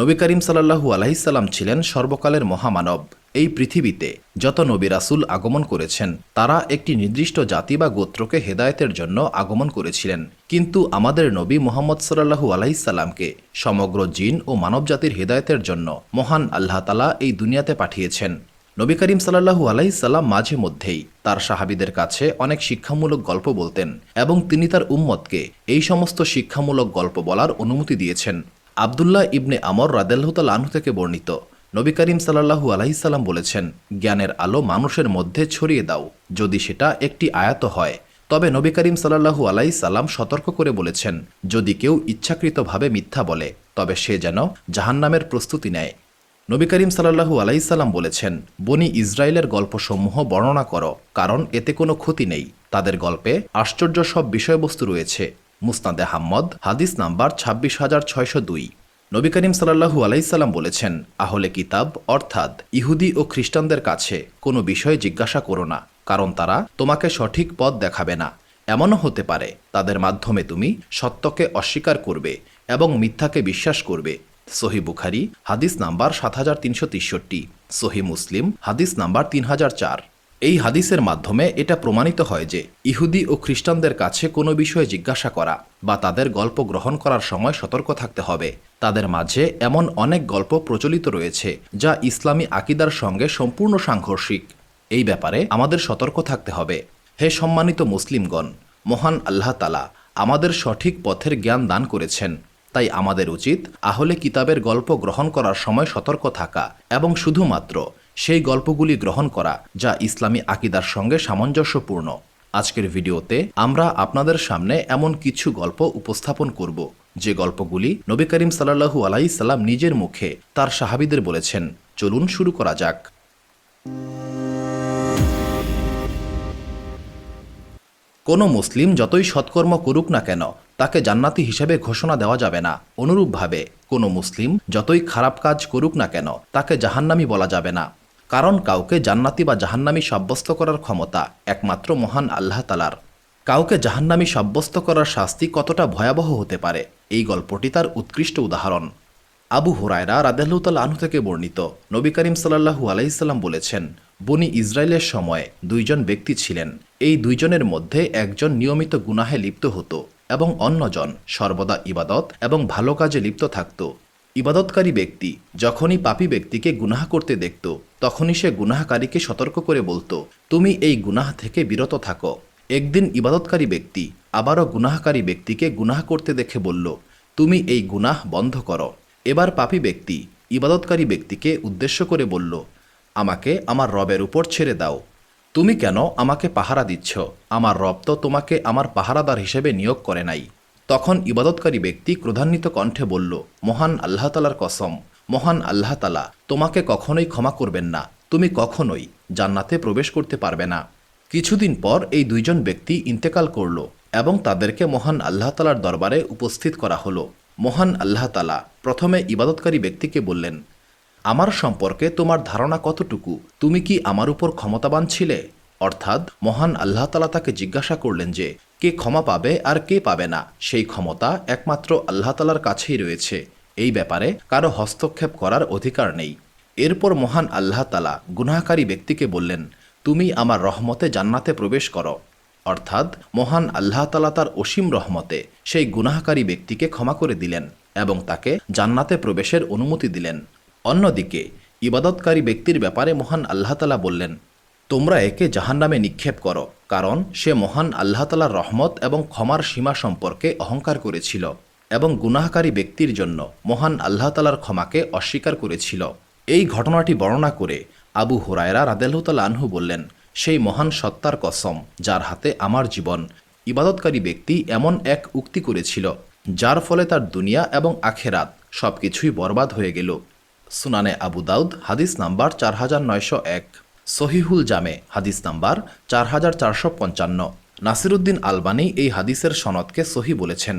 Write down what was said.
নবী করিম সাল্লাহু আলাইসাল্লাম ছিলেন সর্বকালের মহামানব। এই পৃথিবীতে যত নবী রাসুল আগমন করেছেন, তারা একটি নির্দিষ্ট জাতি বা গোত্রকে হেদায়তের জন্য আগমন করেছিলেন। কিন্তু আমাদের নবী মোহাম্মদ সাল্লাহু আলাইসাল্লামকে সমগ্র জিন ও মানবজাতির হেদায়েতের জন্য মহান আল্লাহ তালা এই দুনিয়াতে পাঠিয়েছেন। নবী করিম সাল্লাহু আলাইসাল্লাম মাঝে মধ্যেই তার সাহাবিদের কাছে অনেক শিক্ষামূলক গল্প বলতেন এবং তিনি তার উম্মতকে এই সমস্ত শিক্ষামূলক গল্প বলার অনুমতি দিয়েছেন। আবদুল্লাহ ইবনে আমর রাদেল্লাহতাল আনহু থেকে বর্ণিত। নবী করিম সাল্লাহু আলাইসাল্লাম বলেছেন, জ্ঞানের আলো মানুষের মধ্যে ছড়িয়ে দাও, যদি সেটা একটি আয়াত হয়। তবে নবী করিম সাল্লাহু আলাইসাল্লাম সতর্ক করে বলেছেন, যদি কেউ ইচ্ছাকৃতভাবে মিথ্যা বলে, তবে সে যেন জাহান্নামের প্রস্তুতি নেয়। নবী করিম সাল্লাহু আলাইসাল্লাম বলেছেন, বনি ইসরায়েলের গল্পসমূহ বর্ণনা করো, কারণ এতে কোনো ক্ষতি নেই। তাদের গল্পে আশ্চর্য সব বিষয়বস্তু রয়েছে। মুসনাদে হাম্মদ, হাদিস নাম্বার ছাব্বিশ হাজার ছয়শো দুই। নবী করিম সাল্লাহু আলাইসাল্লাম বলেছেন, আহলে কিতাব, অর্থাৎ ইহুদি ও খ্রিস্টানদের কাছে কোনো বিষয়ে জিজ্ঞাসা করো না, কারণ তারা তোমাকে সঠিক পথ দেখাবে না। এমনও হতে পারে, তাদের মাধ্যমে তুমি সত্যকে অস্বীকার করবে এবং মিথ্যাকে বিশ্বাস করবে। সহি বুখারি, হাদিস নাম্বার সাত হাজার তিনশো তেষট্টি। সহি মুসলিম, হাদিস নাম্বার তিন হাজার চার। এই হাদিসের মাধ্যমে এটা প্রমাণিত হয় যে ইহুদি ও খ্রিস্টানদের কাছে কোনো বিষয়ে জিজ্ঞাসা করা বা তাদের গল্প গ্রহণ করার সময় সতর্ক থাকতে হবে। তাদের মাঝে এমন অনেক গল্প প্রচলিত রয়েছে যা ইসলামী আকিদার সঙ্গে সম্পূর্ণ সাংঘর্ষিক। এই ব্যাপারে আমাদের সতর্ক থাকতে হবে। হে সম্মানিত মুসলিমগণ, মহান আল্লাহ তালা আমাদের সঠিক পথের জ্ঞান দান করেছেন। তাই আমাদের উচিত আহলে কিতাবের গল্প গ্রহণ করার সময় সতর্ক থাকা এবং শুধুমাত্র সেই গল্পগুলি গ্রহণ করা যা ইসলামী আকিদার সঙ্গে সামঞ্জস্যপূর্ণ। আজকের ভিডিওতে আমরা আপনাদের সামনে এমন কিছু গল্প উপস্থাপন করব, যে গল্পগুলি নবী করিম সাল্লাহু আলাইসাল্লাম নিজের মুখে তার সাহাবিদের বলেছেন। চলুন শুরু করা যাক। কোনো মুসলিম যতই সৎকর্ম করুক না কেন, তাকে জান্নাতি হিসেবে ঘোষণা দেওয়া যাবে না। অনুরূপভাবে, কোনো মুসলিম যতই খারাপ কাজ করুক না কেন, তাকে জাহান্নামি বলা যাবে না। কারণ কাউকে জান্নাতি বা জাহান্নামি সাব্যস্ত করার ক্ষমতা একমাত্র মহান আল্লাহ তালার কাউকে জাহান্নামি সাব্যস্ত করার শাস্তি কতটা ভয়াবহ হতে পারে? এই গল্পটি তার উৎকৃষ্ট উদাহরণ। আবু হুরায়রা রাদেল্লাউতাল আনহু থেকে বর্ণিত। নবী করিম সাল্লাহু আলাইসাল্লাম বলেছেন, বনি ইসরায়েলের সময় দুইজন ব্যক্তি ছিলেন। এই দুইজনের মধ্যে একজন নিয়মিত গুনাহে লিপ্ত হতো এবং অন্যজন সর্বদা ইবাদত এবং ভালো কাজে লিপ্ত থাকত। ইবাদতকারী ব্যক্তি যখনই পাপী ব্যক্তিকে গুনাহ করতে দেখত, তখনই সে গুনাহকারীকে সতর্ক করে বলতো, তুমি এই গুনাহ থেকে বিরত থাকো। একদিন ইবাদতকারী ব্যক্তি আবারও গুনাহকারী ব্যক্তিকে গুনাহ করতে দেখে বলল, তুমি এই গুনাহ বন্ধ করো। এবার পাপি ব্যক্তি ইবাদতকারী ব্যক্তিকে উদ্দেশ্য করে বলল, আমাকে আমার রবের উপর ছেড়ে দাও। তুমি কেন আমাকে পাহারা দিচ্ছ? আমার রব তো তোমাকে আমার পাহারাদার হিসেবে নিয়োগ করে নাই। তখন ইবাদতকারী ব্যক্তি ক্রোধান্বিত কণ্ঠে বলল, মহান আল্লাহ তালার কসম, মহান আল্লাহ তালা, তোমাকে কখনোই ক্ষমা করবেন না। তুমি কখনোই জান্নাতে প্রবেশ করতে পারবে না। কিছুদিন পর এই দুইজন ব্যক্তি ইন্তেকাল করল এবং তাদেরকে মহান আল্লাহ তালার দরবারে উপস্থিত করা হলো। মহান আল্লাহ তালা প্রথমে ইবাদতকারী ব্যক্তিকে বললেন, আমার সম্পর্কে তোমার ধারণা কতটুকু? তুমি কি আমার উপর ক্ষমতাবান ছিলে? অর্থাৎ মহান আল্লাহ তালা তাকে জিজ্ঞাসা করলেন যে কে ক্ষমা পাবে আর কে পাবে না, সেই ক্ষমতা একমাত্র আল্লাহ তালার কাছেই রয়েছে। এই ব্যাপারে কারও হস্তক্ষেপ করার অধিকার নেই। এরপর মহান আল্লাহ তালা গুনাহকারী ব্যক্তিকে বললেন, তুমি আমার রহমতে জান্নাতে প্রবেশ করো। অর্থাৎ মহান আল্লাহ তালা তার অসীম রহমতে সেই গুনাহকারী ব্যক্তিকে ক্ষমা করে দিলেন এবং তাকে জান্নাতে প্রবেশের অনুমতি দিলেন। অন্যদিকে, ইবাদতকারী ব্যক্তির ব্যাপারে মহান আল্লাহ তালা বললেন তোমরা একে জাহান্নামে নিক্ষেপ করো, কারণ সে মহান আল্লাহতালার রহমত এবং ক্ষমার সীমা সম্পর্কে অহংকার করেছিল এবং গুনাহকারী ব্যক্তির জন্য মহান আল্লাহতালার ক্ষমাকে অস্বীকার করেছিল। এই ঘটনাটি বর্ণনা করে আবু হুরায়রা রাদেলহুতাল আনহু বললেন, সেই মহান সত্তার কসম, যার হাতে আমার জীবন, ইবাদতকারী ব্যক্তি এমন এক উক্তি করেছিল, যার ফলে তার দুনিয়া এবং আখেরাত সবকিছুই বরবাদ হয়ে গেল। সুনানে আবু দাউদ, হাদিস নাম্বার চার হাজার নয়শো এক। সহিহুল জামে, হাদিস নাম্বার চার হাজার চারশো পঞ্চান্ন। নাসিরুদ্দিন আলবানি এই হাদিসের সনদকে সহি বলেছেন।